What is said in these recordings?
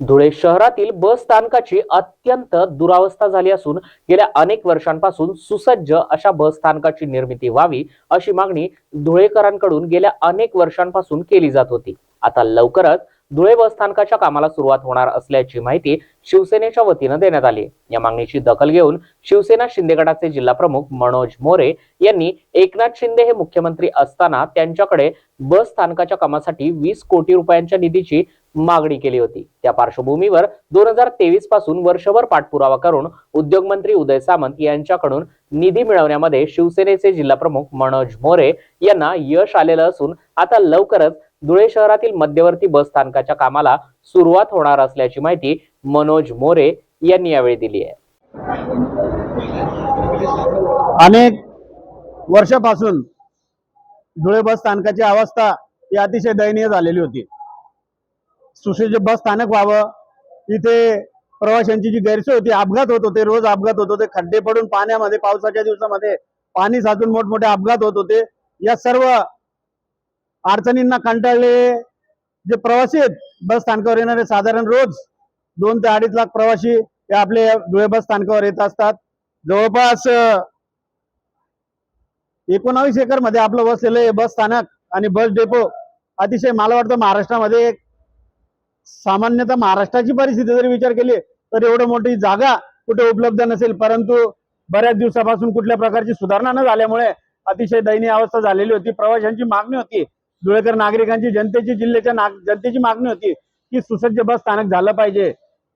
धुळे शहरातील बस स्थानकाची अत्यंत दुरावस्था झाली असून गेल्या अनेक वर्षांपासून सुसज्ज अशा बस स्थानकाची निर्मिती व्हावी अशी मागणी धुळेकरांकडून गेल्या अनेक वर्षांपासून केली जात होती. आता लवकरच धुळे बस स्थानकाच्या कामाला सुरुवात होणार असल्याची माहिती शिवसेनेच्या वतीनं देण्यात आली या मागणीची दखल घेऊन शिवसेना शिंदे गटाचे जिल्हा प्रमुख मनोज मोरे यांनी एकनाथ शिंदे हे मुख्यमंत्री असताना त्यांच्याकडे बस स्थानकाच्या कामासाठी वीस कोटी रुपयांच्या निधीची मागणी केली होती. त्या पार्श्वभूमीवर दोन हजार तेवीसपासून वर्षभर पाठपुरावा करून उद्योगमंत्री उदय सामंत यांच्याकडून निधी मिळवण्यामध्ये शिवसेनेचे जिल्हाप्रमुख मनोज मोरे यांना यश आलेलं असून आता लवकरच धुळे शहरातील मध्यवर्ती बस स्थानकाच्या कामाला सुरुवात होणार असल्याची माहिती मनोज मोरे यांनी यावेळी दिली आहे. अनेक वर्षापासून धुळे बस स्थानकाची अवस्था ही अतिशय दयनीय झालेली होती. सुसज्ज बस स्थानक व्हावं. इथे प्रवाशांची जी गैरसोय होती अपघात होत होते रोज अपघात होत होते. खड्डे पडून पाण्यामध्ये पावसाच्या दिवसामध्ये पाणी साचून मोठमोठे अपघात होत होते. या सर्व अडचणींना कंटाळले जे प्रवासी आहेत बस स्थानकावर येणारे साधारण रोज दोन ते अडीच लाख प्रवासी हे आपले धुळे बस स्थानकावर येत असतात. जवळपास एकोणावीस एकरमध्ये आपलं वसलेलं हे बस स्थानक आणि बस डेपो अतिशय मला वाटतं महाराष्ट्रामध्ये एक सामान्यतः महाराष्ट्राची परिस्थिती जरी विचार केली तर एवढं मोठी जागा कुठे उपलब्ध नसेल. परंतु बऱ्याच दिवसापासून कुठल्या प्रकारची सुधारणा न झाल्यामुळे अतिशय दयनीय अवस्था झालेली होती. प्रवाशांची मागणी होती. धुळेकर नागरिकांची जनतेची जिल्ह्याच्या नाग जनतेची मागणी होती की सुसज्ज बस स्थानक झालं पाहिजे.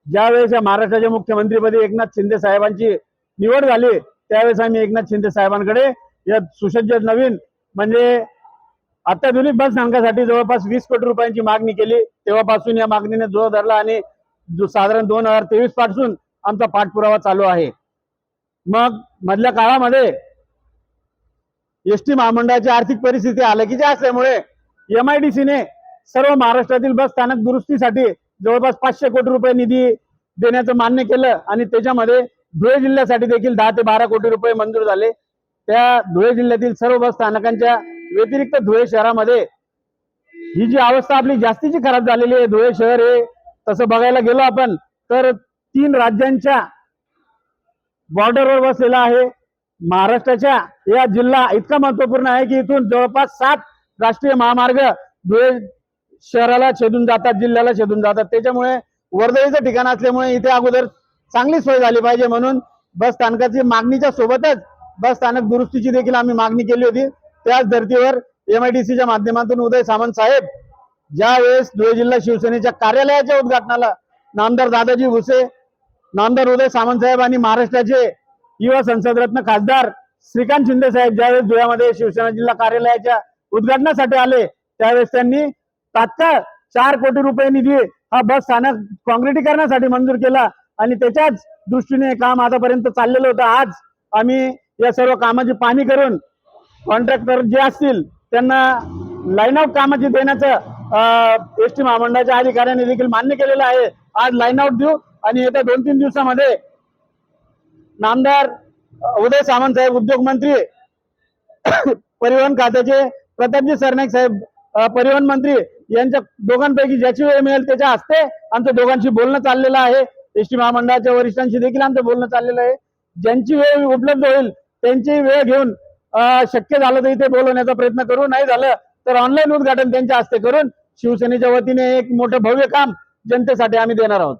ज्यावेळेस या महाराष्ट्राच्या मुख्यमंत्रीपदी एकनाथ शिंदे साहेबांची निवड झाली त्यावेळेस आम्ही एकनाथ शिंदे साहेबांकडे या सुसज्ज नवीन म्हणजे अत्याधुनिक बस स्थानकासाठी जवळपास वीस कोटी रुपयांची मागणी केली. तेव्हापासून या मागणीने जोर धरला आणि जो साधारण दोन हजार तेवीसपासून आमचा पाठपुरावा चालू आहे. मग मधल्या काळामध्ये एस टी महामंडळाची आर्थिक परिस्थिती हलकीची असल्यामुळे एम आय डी सर्व महाराष्ट्रातील बस स्थानक दुरुस्तीसाठी जवळपास पाचशे कोटी रुपये निधी देण्याचं मान्य केलं आणि त्याच्यामध्ये धुळे जिल्ह्यासाठी देखील दहा ते बारा कोटी रुपये मंजूर झाले. त्या धुळे जिल्ह्यातील सर्व बस स्थानकांच्या व्यतिरिक्त धुळे शहरामध्ये ही जी अवस्था आपली जास्तीची खराब झालेली आहे धुळे शहर हे तसं बघायला गेलो आपण तर तीन राज्यांच्या बॉर्डरवर बसलेला आहे. महाराष्ट्राच्या या जिल्हा इतका महत्त्वपूर्ण आहे की इथून जवळपास सात राष्ट्रीय महामार्ग धुळे शहराला छेदून जातात जिल्ह्याला छेदून जातात. त्याच्यामुळे वर्दळीचं ठिकाण असल्यामुळे इथे अगोदर चांगली सोय झाली पाहिजे म्हणून बस स्थानकाची मागणीच्या सोबतच बस स्थानक दुरुस्तीची देखील आम्ही मागणी केली होती. त्याच धर्तीवर एमआयडीसीच्या माध्यमातून उदय सामंत साहेब ज्या वेळेस धुळे जिल्हा शिवसेनेच्या कार्यालयाच्या उद्घाटनाला नामदार दादाजी भुसे नामदार उदय सामंत साहेब आणि महाराष्ट्राचे युवा संसदरत्न खासदार श्रीकांत शिंदे साहेब ज्यावेळेस धुळ्यामध्ये शिवसेना जिल्हा कार्यालयाच्या उद्घाटनासाठी आले त्यावेळेस त्यांनी तात्काळ चार कोटी रुपये निधी हा बस स्थानक काँक्रिटीकरणासाठी मंजूर केला आणि त्याच्याच दृष्टीने काम आतापर्यंत चाललेलं होतं. आज आम्ही या सर्व कामाची पाहणी करून कॉन्ट्रॅक्टर जे असतील त्यांना लाईन आउट कामाची देण्याचं एस टी महामंडळाच्या अधिकाऱ्यांनी देखील मान्य केलेलं आहे. आज लाईन आउट देऊ आणि येत्या दोन तीन दिवसामध्ये नामदार उदय सामंत साहेब उद्योग मंत्री परिवहन खात्याचे प्रतापजी सरनाईक साहेब परिवहन मंत्री यांच्या दोघांपैकी ज्याची वेळ मिळेल त्याच्या हस्ते आमच्या दोघांशी बोलणं चाललेलं आहे. एस टी महामंडळाच्या वरिष्ठांशी देखील आमचं बोलणं चाललेलं आहे. ज्यांची वेळ उपलब्ध होईल त्यांची वेळ घेऊन शक्य झालं तर इथे बोलवण्याचा प्रयत्न करू. नाही झालं तर ऑनलाईन उद्घाटन त्यांच्या हस्ते करून शिवसेनेच्या वतीने एक मोठं भव्य काम जनतेसाठी आम्ही देणार आहोत.